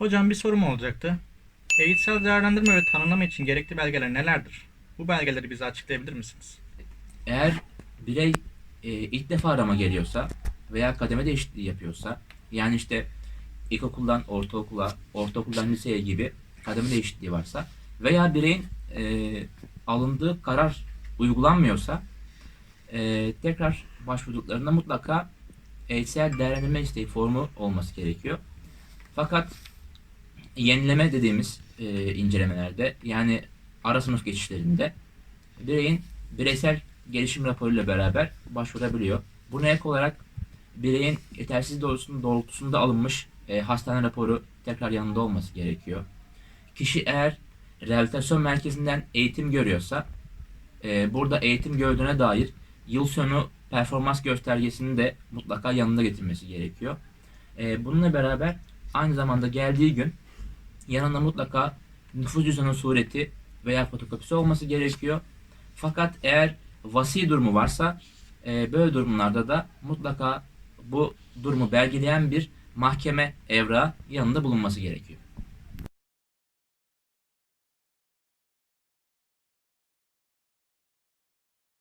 Hocam bir sorum olacaktı. Eğitsel değerlendirme ve tanımlama için gerekli belgeler nelerdir? Bu belgeleri bize açıklayabilir misiniz? Eğer birey e, ilk defa arama geliyorsa veya kademe değişikliği yapıyorsa yani işte ilkokuldan ortaokula, ortaokuldan liseye gibi kademe değişikliği varsa veya bireyin e, alındığı karar uygulanmıyorsa e, tekrar başvurduklarında mutlaka eğitsel değerlendirme isteği formu olması gerekiyor. Fakat yenileme dediğimiz e, incelemelerde yani ara sınıf geçişlerinde bireyin bireysel gelişim raporuyla beraber başvurabiliyor. Buna ek olarak bireyin yetersiz doğrultusunda, doğrultusunda alınmış e, hastane raporu tekrar yanında olması gerekiyor. Kişi eğer rehabilitasyon merkezinden eğitim görüyorsa e, burada eğitim gördüğüne dair yıl sonu performans göstergesini de mutlaka yanında getirmesi gerekiyor. E, bununla beraber aynı zamanda geldiği gün yanında mutlaka nüfus cüzdanı sureti veya fotokopisi olması gerekiyor. Fakat eğer vasi durumu varsa e, böyle durumlarda da mutlaka bu durumu belgeleyen bir mahkeme evrağı yanında bulunması gerekiyor.